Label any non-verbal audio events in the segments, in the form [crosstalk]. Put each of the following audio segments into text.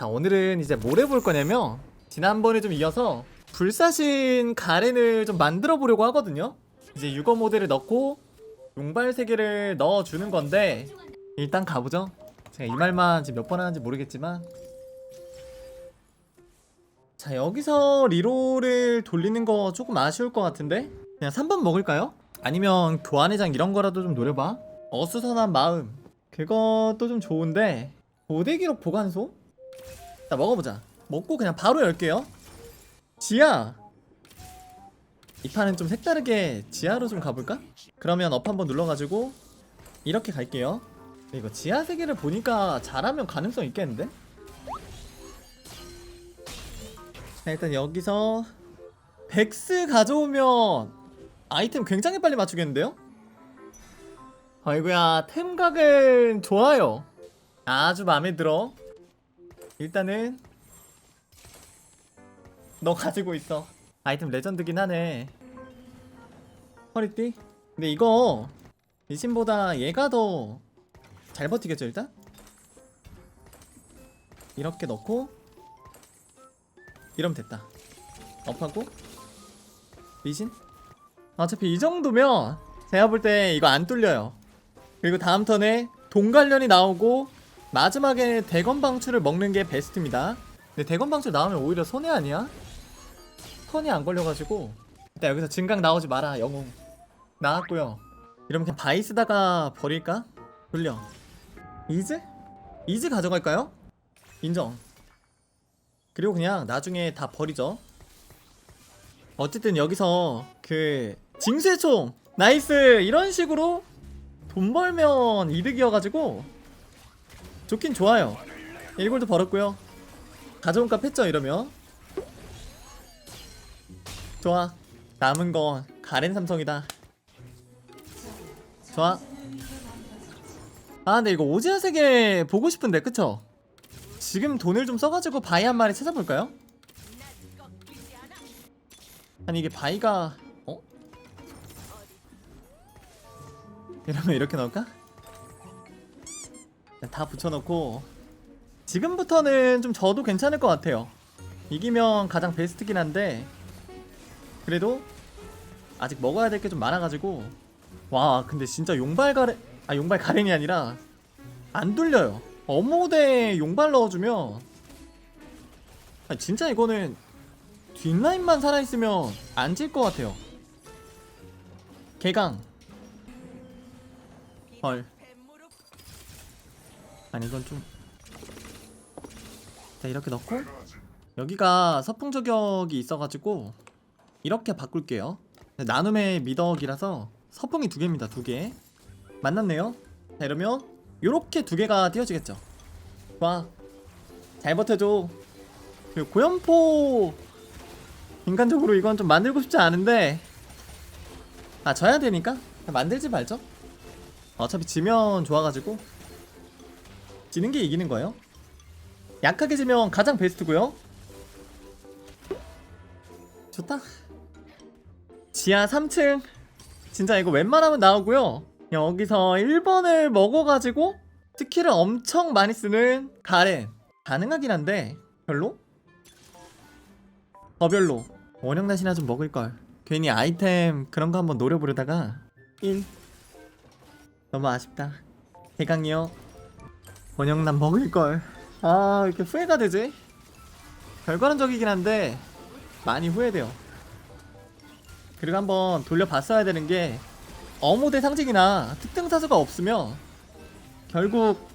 자 오늘은 이제 뭘 해볼 거냐면 지난번에 좀 이어서 불사신 가렌을 좀 만들어 보려고 하거든요. 이제 유거 모델을 넣고 용발 세개를 넣어주는 건데 일단 가보죠. 제가 이 말만 지금 몇 번 하는지 모르겠지만. 자 여기서 리롤을 돌리는 거 조금 아쉬울 것 같은데 그냥 3번 먹을까요? 아니면 교환회장 이런 거라도 좀 노려봐. 어수선한 마음. 그것도 좀 좋은데 고대기록 보관소? 자 먹어보자 먹고 그냥 바로 열게요 지하 이 판은 좀 색다르게 지하로 좀 가볼까? 그러면 업 한번 눌러가지고 이렇게 갈게요 이거 지하 세계를 보니까 잘하면 가능성 있겠는데? 자 일단 여기서 백스 가져오면 아이템 굉장히 빨리 맞추겠는데요? 아이고야 템각은 좋아요 아주 마음에 들어 일단은 너 가지고 있어 아이템 레전드긴 하네 허리띠? 근데 이거 리신보다 얘가 더 잘 버티겠죠 일단? 이렇게 넣고 이러면 됐다 업하고 리신? 어차피 이 정도면 제가 볼 때 이거 안 뚫려요 그리고 다음 턴에 동관련이 나오고 마지막에 대건 방출을 먹는 게 베스트입니다 근데 대건 방출 나오면 오히려 손해 아니야? 턴이 안 걸려가지고 일단 여기서 증강 나오지 마라 영웅 나왔고요 이러면 그냥 바이 쓰다가 버릴까? 돌려 이즈? 이즈 가져갈까요? 인정 그리고 그냥 나중에 다 버리죠 어쨌든 여기서 그 징수의 총 나이스 이런 식으로 돈 벌면 이득이어가지고 좋긴 좋아요 1골도 벌었고요 가져온 값 했죠 이러면 좋아 남은 건 가렌 삼성이다 좋아 아 근데 이거 오지아 세계 보고 싶은데 그쵸? 지금 돈을 좀 써가지고 바위 한 마리 찾아볼까요? 아니 이게 바위가 어? 이러면 이렇게 넣을까? 그냥 다 붙여놓고 지금부터는 좀 저도 괜찮을 것 같아요. 이기면 가장 베스트긴 한데 그래도 아직 먹어야 될 게 좀 많아가지고 와 근데 진짜 용발 가렌 아 용발 가렌이 아니라 안 돌려요. 어모대 용발 넣어주면 아 진짜 이거는 뒷라인만 살아있으면 안 질 것 같아요. 개강. 헐 아니 이건 좀 자 이렇게 넣고 여기가 서풍 저격이 있어가지고 이렇게 바꿀게요. 나눔의 미덕이라서 서풍이 두 개입니다 두개. 만났네요. 자 이러면 요렇게 두 개가 띄어지겠죠. 좋아. 잘 버텨줘. 그리고 고연포 인간적으로 이건 좀 만들고 싶지 않은데 아 져야 되니까? 만들지 말죠. 어차피 지면 좋아가지고 지는 게 이기는 거예요? 약하게 지면 가장 베스트고요. 좋다. 지하 3층. 진짜 이거 웬만하면 나오고요. 여기서 1번을 먹어가지고 스킬을 엄청 많이 쓰는 가렌. 가능하긴 한데 별로? 더 별로. 원형낫이나 좀 먹을걸. 괜히 아이템 그런 거 한번 노려보려다가. 1 너무 아쉽다. 대강이요 원형난 먹을걸. 아 이렇게 후회가 되지? 별거란적이긴 한데 많이 후회돼요. 그리고 한번 돌려봤어야 되는 게 어모대 상징이나 특등 사수가 없으면 결국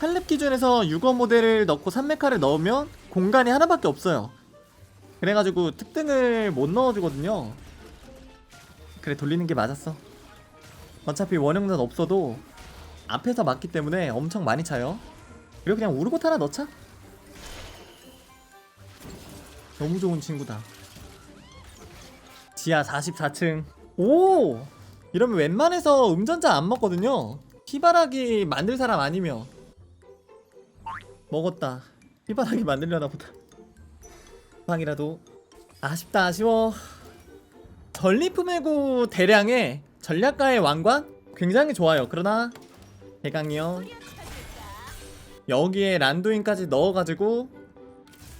8렙 기준에서 6어 모델을 넣고 3메카를 넣으면 공간이 하나밖에 없어요. 그래가지고 특등을 못 넣어주거든요. 그래 돌리는 게 맞았어. 어차피 원형전 없어도 앞에서 맞기 때문에 엄청 많이 차요. 그리고 그냥 우르고타 하나 넣자. 너무 좋은 친구다. 지하 44층. 오! 이러면 웬만해서 음전자 안 먹거든요. 피바라기 만들 사람 아니면 먹었다. 피바라기 만들려나 보다. 방이라도. 아쉽다 아쉬워. 전리품 해구 대량의 전략가의 왕관? 굉장히 좋아요. 그러나 대강이요. 여기에 란도인까지 넣어가지고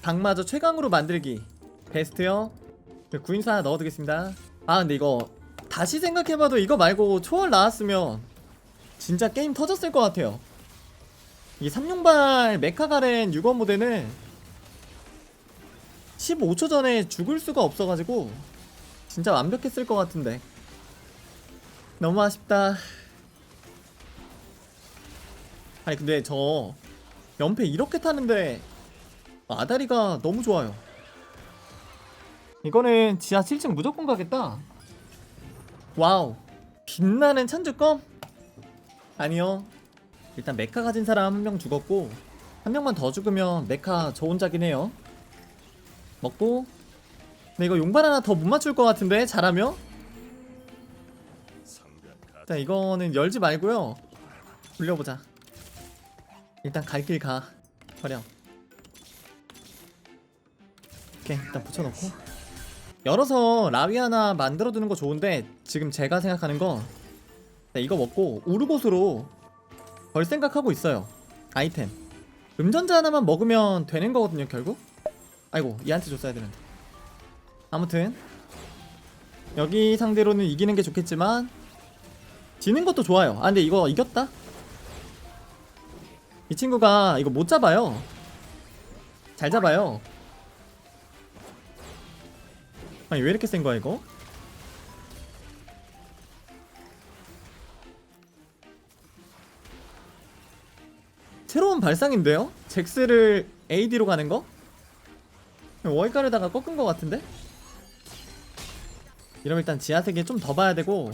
방마저 최강으로 만들기. 베스트요. 네, 구인수 하나 넣어두겠습니다. 아 근데 이거 다시 생각해봐도 이거 말고 초월 나왔으면 진짜 게임 터졌을 것 같아요. 이 삼룡발 메카가렌 6원 모델은 15초 전에 죽을 수가 없어가지고 진짜 완벽했을 것 같은데. 너무 아쉽다 아니 근데 저 연패 이렇게 타는데 아다리가 너무 좋아요. 이거는 지하 7층 무조건 가겠다. 와우. 빛나는 찬주껌? 아니요. 일단 메카 가진 사람 한 명 죽었고 한 명만 더 죽으면 메카 저 혼자긴 해요. 먹고. 근데 이거 용발 하나 더 못 맞출 것 같은데 잘하면? 일단 이거는 열지 말고요. 돌려보자 일단 갈 길 가. 버려 오케이 일단 붙여놓고. 열어서 라위 하나 만들어두는 거 좋은데 지금 제가 생각하는 건 네, 이거 먹고 우르곳으로 벌 생각하고 있어요. 아이템. 음전자 하나만 먹으면 되는 거거든요 결국. 아이고 얘한테 줬어야 되는데. 아무튼 여기 상대로는 이기는 게 좋겠지만 지는 것도 좋아요. 아 근데 이거 이겼다 이 친구가 이거 못 잡아요 잘 잡아요 아니 왜 이렇게 센 거야 이거 새로운 발상인데요? 잭스를 AD로 가는 거? 월가르다가 꺾은 거 같은데? 이러면 일단 지하세계 좀 더 봐야 되고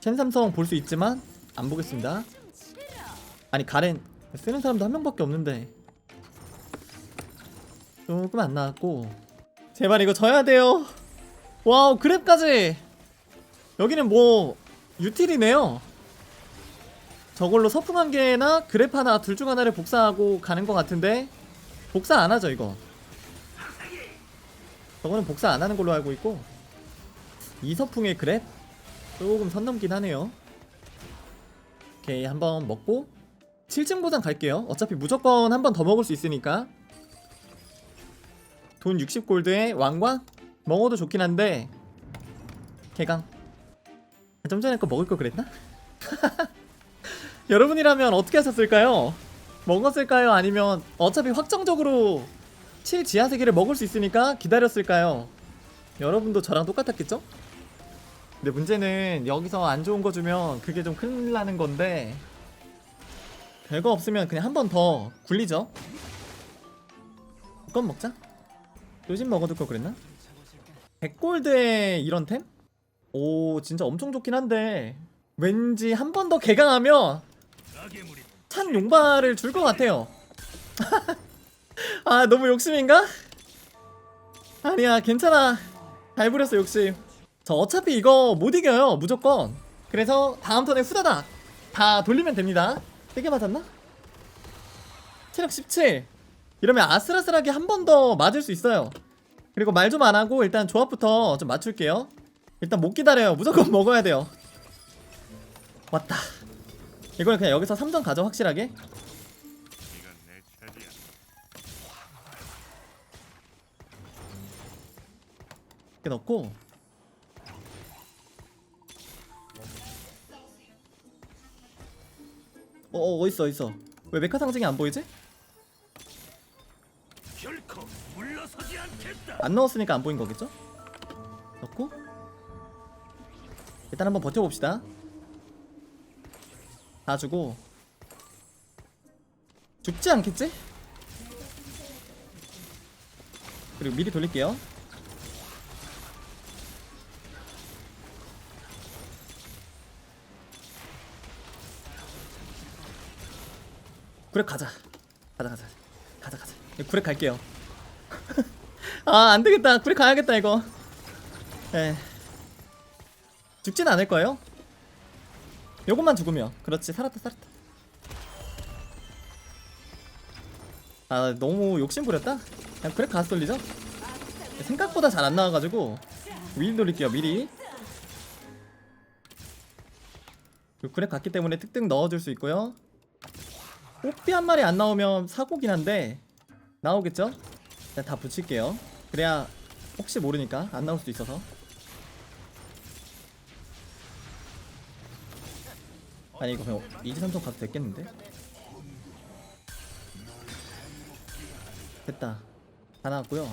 첸삼성 볼 수 있지만 안 보겠습니다 아니 가렌 쓰는 사람도 한 명밖에 없는데 조금 안 나왔고. 제발 이거 져야 돼요. 와우 그랩까지! 여기는 뭐 유틸이네요. 저걸로 서풍 한 개나 그랩 하나 둘 중 하나를 복사하고 가는 것 같은데 복사 안 하죠 이거. 저거는 복사 안 하는 걸로 알고 있고. 이서풍의 그랩? 조금 선 넘긴 하네요. 오케이 한번 먹고 7층 보장 갈게요 어차피 무조건 한 번 더 먹을 수 있으니까 돈 60골드에 왕관? 먹어도 좋긴 한데 개강 좀 전에 거 먹을 거 그랬나? [laughs] 여러분이라면 어떻게 하셨을까요? 먹었을까요? 아니면 어차피 확정적으로 7 지하 세계를 먹을 수 있으니까 기다렸을까요? 여러분도 저랑 똑같았겠죠? 근데 문제는 여기서 안 좋은 거 주면 그게 좀 큰일 나는 건데 별거 없으면 그냥 한 번 더 굴리죠. 그건 먹자. 요즘 먹어둘 걸 그랬나? 100골드에 이런 템? 오 진짜 엄청 좋긴 한데 왠지 한 번 더 개강하면 찬 용발을 줄 것 같아요. [laughs] 아 너무 욕심인가? 아니야 괜찮아. 잘 부렸어 욕심. 저 어차피 이거 못 이겨요 무조건. 그래서 다음 턴에 후다닥 다 돌리면 됩니다 세게 맞았나? 체력 17 이러면 아슬아슬하게 한 번 더 맞을 수 있어요. 그리고 말 좀 안 하고 일단 조합부터 좀 맞출게요. 일단 못 기다려요. 무조건 [laughs] 먹어야 돼요. 왔다. 이걸 그냥 여기서 3점 가져 확실하게 넣고 어, 어 어딨어 어딨어 왜 메카 상징이 안 보이지? 안 넣었으니까 안 보인 거겠죠? 넣고 일단 한번 버텨봅시다 다 주고 죽지 않겠지? 그리고 미리 돌릴게요 그래 가자. 가자 가자. 가자 가자. 그래 갈게요. [laughs] 아 안 되겠다. 구리 가야겠다 이거. 에 죽진 않을 거예요? 요것만 죽으면. 그렇지 살았다 살았다. 아 너무 욕심 부렸다? 그냥 그래 가서 돌리죠? 생각보다 잘 안 나와 가지고. 미리 돌릴게요 미리. 그래 갔기 때문에 특등 넣어줄 수 있고요 뽀삐 한 마리 안 나오면 사고긴 한데 나오겠죠? 일단 다 붙일게요. 그래야 혹시 모르니까 안 나올 수도 있어서. 아니 이거 그냥 이지 삼성 가도 됐겠는데? 됐다. 다 나왔고요.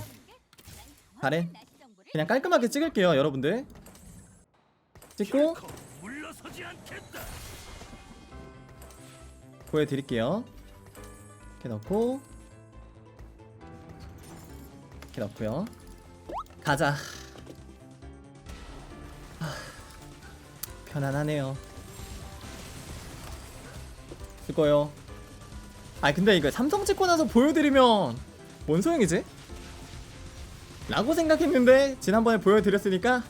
가렌 그냥 깔끔하게 찍을게요 여러분들. 찍고 보여드릴게요. 이렇게 넣고 이렇게 넣고요. 가자. 아, 편안하네요. 수고요. 아 근데 이거 삼성 찍고 나서 보여드리면 뭔 소용이지? 라고 생각했는데 지난번에 보여드렸으니까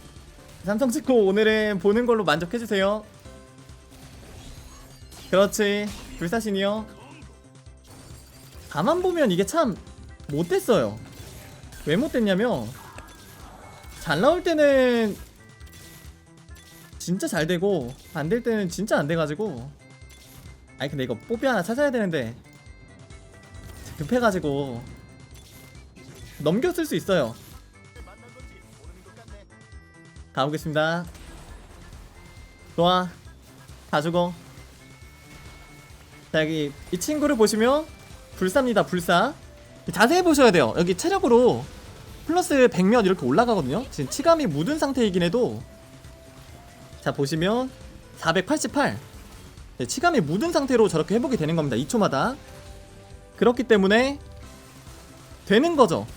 삼성 찍고 오늘은 보는 걸로 만족해주세요. 그렇지 불사신이요? 가만 보면 이게 참 못됐어요. 왜 못됐냐면 잘 나올 때는 진짜 잘 되고 안 될 때는 진짜 안 돼가지고. 아니 근데 이거 뽀삐 하나 찾아야 되는데 급해가지고 넘겼을 수 있어요. 가보겠습니다. 좋아. 다 죽어 자 여기 이 친구를 보시면 불사입니다 불사. 자세히 보셔야 돼요. 여기 체력으로 플러스 100몇 이렇게 올라가거든요. 지금 치감이 묻은 상태이긴 해도. 자 보시면 488 네, 치감이 묻은 상태로 저렇게 회복이 되는 겁니다 2초마다. 그렇기 때문에 되는 거죠.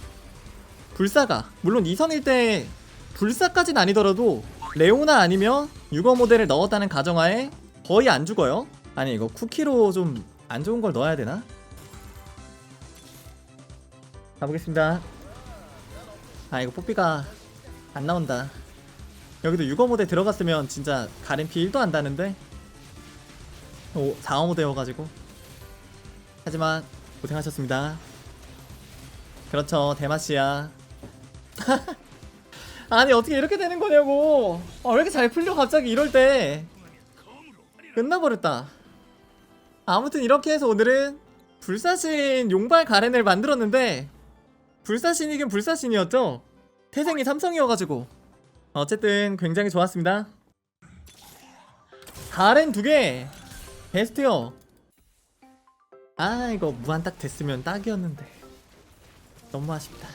불사가. 물론 이성일 때 불사까진 아니더라도 레오나 아니면 유거 모델을 넣었다는 가정하에 거의 안 죽어요 아니 이거 쿠키로 좀 안 좋은 걸 넣어야 되나? 가보겠습니다. 아 이거 뽀삐가 안 나온다. 여기도 6어 모드 들어갔으면 진짜 가림피 1도 안 다는데 오 4어 모드여가지고 하지만 고생하셨습니다. 그렇죠 대마씨야. [laughs] 아니 어떻게 이렇게 되는 거냐고. 아, 왜 이렇게 잘 풀려 갑자기 이럴 때. 끝나버렸다. 아무튼 이렇게 해서 오늘은 불사신 용발 가렌을 만들었는데 불사신이긴 불사신이었죠? 태생이 삼성이어가지고. 어쨌든 굉장히 좋았습니다. 가렌 두개! 베스트요. 아 이거 무한 딱 됐으면 딱이었는데. 너무 아쉽다.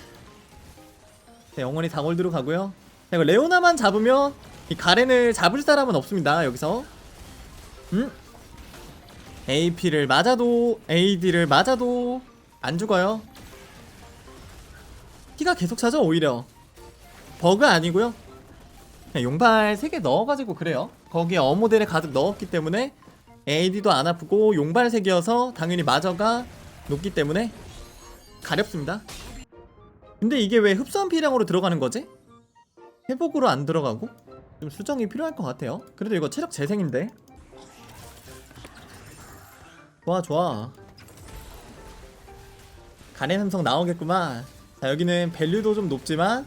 자, 영원히 다골드로 가고요. 자, 이거 레오나만 잡으면 이 가렌을 잡을 사람은 없습니다 여기서. 음? AP를 맞아도 AD를 맞아도 안 죽어요. 피가 계속 차죠 오히려. 버그 아니고요. 용발 3개 넣어가지고 그래요. 거기에 어모델을 가득 넣었기 때문에 AD도 안 아프고 용발 3개여서 당연히 마저가 높기 때문에 가렵습니다. 근데 이게 왜 흡수한 피량으로 들어가는 거지? 회복으로 안 들어가고? 좀 수정이 필요할 것 같아요. 그래도 이거 체력 재생인데 좋아 좋아. 가렌 삼성 나오겠구만. 자 여기는 밸류도 좀 높지만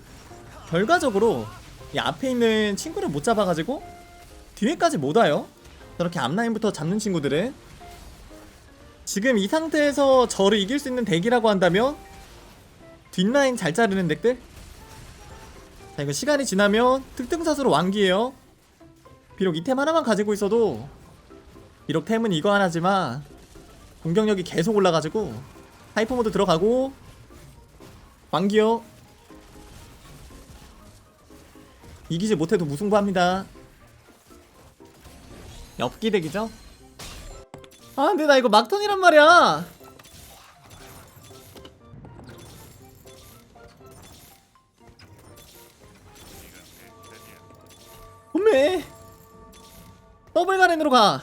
결과적으로 이 앞에 있는 친구를 못 잡아가지고 뒤에까지 못 와요. 저렇게 앞라인부터 잡는 친구들은. 지금 이 상태에서 저를 이길 수 있는 덱이라고 한다면 뒷라인 잘 자르는 덱들? 자 이거 시간이 지나면 특등사수로 완기예요. 비록 이 템 하나만 가지고 있어도 비록 템은 이거 하나지만 공격력이 계속 올라가지고 하이퍼 모드 들어가고 왕기요 이기지 못해도 무승부합니다. 엽기 덱이죠? 아 근데 나 이거 막턴이란 말이야. 엄매 더블 가렌으로 가